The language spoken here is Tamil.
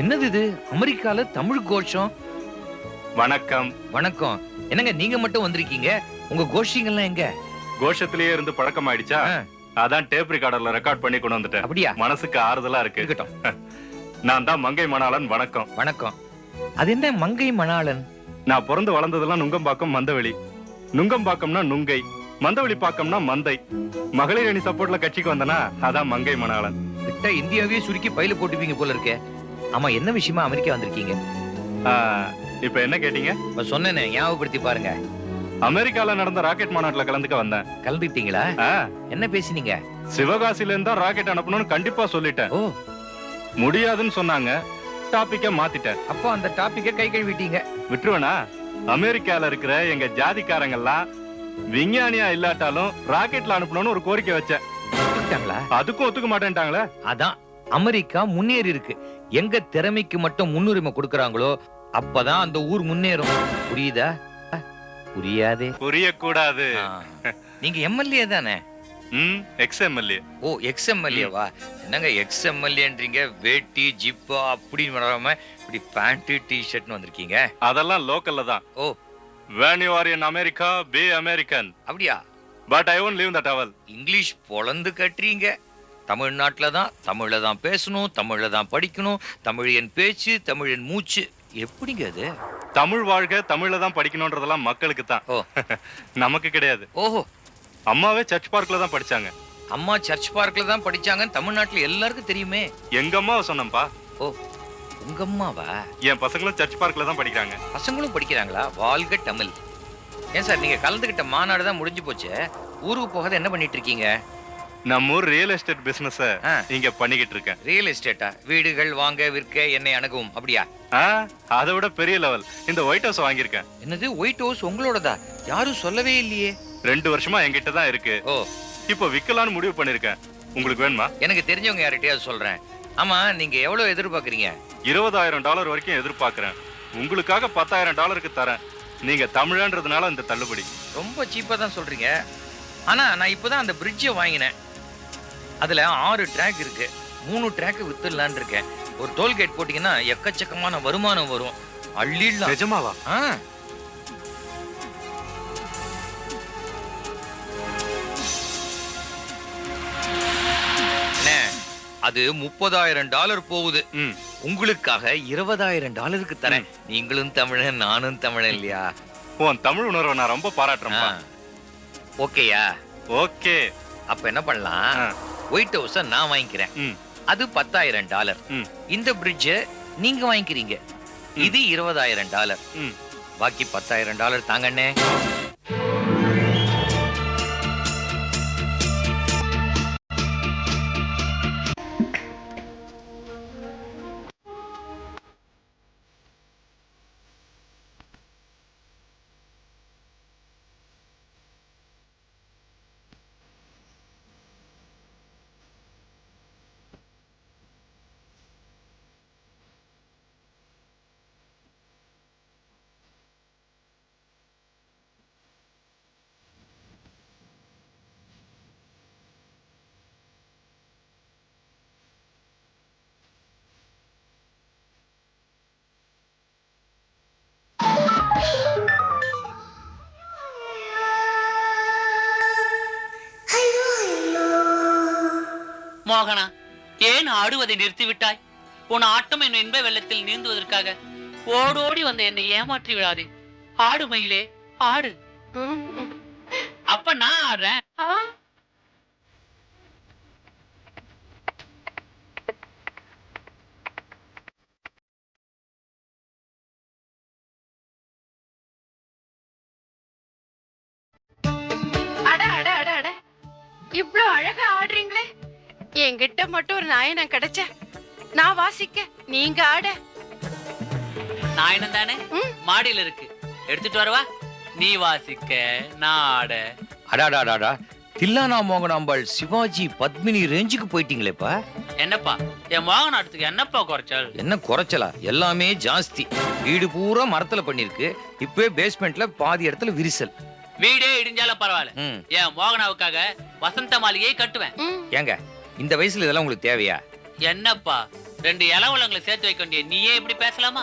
என்னது இது? அமெரிக்கால தமிழ் கோஷம். வணக்கம். வணக்கம். என்னங்க நீங்க மட்டும் வந்திருக்கீங்க? உங்க கோஷிங்கெல்லாம் எங்க? கோஷத்திலேயே இருந்து பழக்கம் ஆயிடுச்சா. அதான் டேப் ரெக்கார்டர்ல ரெக்கார்ட் பண்ணி கொண்டு வந்துட்டேன். அப்படியா? மனசுக்கு ஆறுதலா இருக்கு. இருக்கட்டும். நான் தான் மங்கை மணாளன் வணக்கம். வணக்கம். அது என்ன மங்கை மணாளன்? நான் பிறந்து வளர்ந்ததெல்லாம் நுங்கம்பாக்கம் மந்தவெளி. நுங்கம்பாக்கம்னா நுங்கை. மந்தவெளி பாக்கம்னா மந்தை. மகளிர் அணி சப்போர்ட்ல கட்சிக்கு வந்தனா அதான் மங்கை மணாளன். கிட்ட இந்தியாவே சுருக்கி பையில போட்டுப்பீங்க போல இருக்கே. ஆமா என்ன விஷயமா அமெரிக்கா வந்திருக்கீங்க? இப்ப என்ன கேட்டீங்க? சொன்னேனே ஞாபகப்படுத்தி பாருங்க. அமெரிக்கால நடந்த ராக்கெட் மாநாட்டுல கலந்துக்க வந்தேன். கலந்துக்கிட்டீங்களா? ஆ, என்ன பேசினீங்க? சிவகாசில இருந்தா ராக்கெட் அனுப்பணும்னு கண்டிப்பா சொல்லிட்டேன். ஓ. முடியாதுன்னு சொன்னாங்க. டாபிக்க மாத்திட்டேன். அப்போ அந்த டாபிக்க கை கழுவிட்டீங்க. விட்டுருவனா? அமெரிக்கால இருக்கிற எங்க ஜாதிக்காரங்க எல்லாம் விஞ்ஞானியா இல்லாட்டாலும் ராக்கெட்ல அனுப்பணும்னு ஒரு கோரிக்கை வச்சேன். அதுக்கும் ஒத்துக்க மாட்டேன்ட்டாங்களே? அதான் அமெரிக்கா முன்னேறி இருக்கு. எங்க திறமைக்கு மட்டும் முன்னுரிமை கொடுக்கறாங்களோ அப்பதான் அந்த ஊர் முன்னேறும். புரியுதா? புரியாதே. புரியக்கூடாது. நீங்க எம்எல்ஏ தானே? ம் எக்ஸ் எம்எல்ஏ ஓ எக்ஸ் எம்எல்ஏவா என்னங்க எக்ஸ் எம்எல்ஏன்றீங்க வேட்டி ஜிப்பா அப்படின்னு வராம இப்படி பேண்ட் டி ஷர்ட்னு வந்திருக்கீங்க? அதெல்லாம் லோக்கல்ல தான். ஓ. When you are in America be American அப்படியா? But I won't leave the towel English பொழந்து கட்டுறீங்க. தமிழ்நாட்டுல தான் தமிழ்ல தான் பேசணும் தமிழ்ல தான் படிக்கணும் தமிழ் என் பேச்சு தமிழ் என் மூச்சு. எப்படிங்க அது? தமிழ் வாழ்க தமிழ்ல தான் படிக்கணும்ன்றதெல்லாம் மக்களுக்கு தான் ஓ. நமக்கு கிடையாது. ஓஹோ. அம்மாவே சர்ச் பார்க்ல தான் படிச்சாங்க. அம்மா சர்ச் பார்க்ல தான் படிச்சாங்கன்னு தமிழ்நாட்டுல எல்லாருக்கும் தெரியுமே. எங்க அம்மாவை சொன்னேன்பா ஓ உங்க அம்மாவா? என் பசங்களும் சர்ச் பார்க்ல தான் படிக்கிறாங்க. பசங்களும் படிக்கிறாங்களா? வாழ்க தமிழ். ஏன் சார் நீங்க கலந்துகிட்ட மாநாடு தான் முடிஞ்சு போச்சு? ஊருக்கு போகாத என்ன பண்ணிட்டு இருக்கீங்க? நம்ம ஊர் ரியல் எஸ்டேட் பிசினஸ். இங்க பண்ணிக்கிட்டு இருக்கேன். ரியல் எஸ்டேட்டா வீடுகள் வாங்க விற்க என்னை அணுகவும். அப்படியா? அதை விட பெரிய லெவல் இந்த ஒயிட் ஹவுஸ் வாங்கியிருக்கேன். என்னது ஒயிட் ஹவுஸ் உங்களோடதா? யாரும் சொல்லவே இல்லையே. ரெண்டு வருஷமா என்கிட்ட தான் இருக்கு. ஓ. இப்போ விக்கலாம்னு முடிவு பண்ணிருக்கேன் உங்களுக்கு வேணுமா? எனக்கு தெரிஞ்சவங்க யார்கிட்டயாவது சொல்றேன். ஆமா நீங்க எவ்வளவு எதிர்பார்க்கறீங்க? இருபதாயிரம் டாலர் வரைக்கும் எதிர்பார்க்கறேன். உங்களுக்காக பத்தாயிரம் டாலருக்கு தரேன். நீங்க தமிழன்றதுனால இந்த தள்ளுபடி. ரொம்ப சீப்பா தான் சொல்றீங்க. ஆனா நான் இப்பதான் அந்த பிரிட்ஜை வாங்கினேன். அதுல ஆறு ட்ராக் இருக்கு. மூணு ட்ராக் வித்துடலான்னு இருக்கேன். ஒரு டோல்கேட் போட்டீங்கன்னா எக்கச்சக்கமான வருமானம் வரும். அள்ளிடலாம். நிஜமாவா? ஆ. அது முப்பதாயிரம் டாலர் போகுது. ம். உங்களுக்காக இருபதாயிரம் டாலருக்கு தரேன். நீங்களும் தமிழன் நானும் தமிழன் இல்லையா? உன் தமிழ் உணர்வை நான் ரொம்ப பாராட்டுறேன்ப்பா. ஓகேயா? ஓகே. அப்ப என்ன பண்ணலாம். ஒயிட் ஹவுஸ நான் வாங்கிக்கிறேன். அது பத்தாயிரம் டாலர். இந்த பிரிட்ஜ நீங்க வாங்கிக்கிறீங்க. இது இருபதாயிரம் டாலர். பாக்கி பத்தாயிரம் டாலர் தாங்கண்ணே. மோகனா ஏன் ஆடுவதை நிறுத்திவிட்டாய்? உன் ஆட்டம் என் இன்ப வெள்ளத்தில் நீந்துவதற்காக. ஓடோடி வந்த என்னை ஏமாற்றி விடாதே. ஆடு மயிலே ஆடு. அப்ப நான் ஆடுறேன். அட அட அட அட. இவ்ளோ அழகா ஆடுறீங்களே. என்கிட்ட மட்டும் ஒரு நாயனம் கிடைச்ச? நான் வாசிக்க நீங்க ஆட. நாயனம் தானே. மாடியில இருக்கு. எடுத்துட்டு வரவா? நீ வாசிக்க நான் ஆட. அடாடாடாடா தில்லானா மோகனாம்பாள் சிவாஜி பத்மினி ரேஞ்சுக்கு போயிட்டீங்களேப்பா. என்னப்பா? என் மோகனாட்டத்துக்கு என்னப்பா குறைச்சல்? என்ன குறைச்சலா? எல்லாமே ஜாஸ்தி. வீடு பூரா மரத்துல பண்ணிருக்கு இப்பவே பேஸ்மெண்ட்ல பாதி இடத்துல விரிசல். வீடே இடிஞ்சாலும் பரவாயில்ல. என் மோகனாவுக்காக வசந்த மாளிகையை கட்டுவேன். ஏங்க இந்த வயசுல இதெல்லாம் உங்களுக்கு தேவையா? என்னப்பா? ரெண்டு இளவலங்களை சேர்த்து வைக்க வேண்டிய நீயே இப்படி பேசலாமா?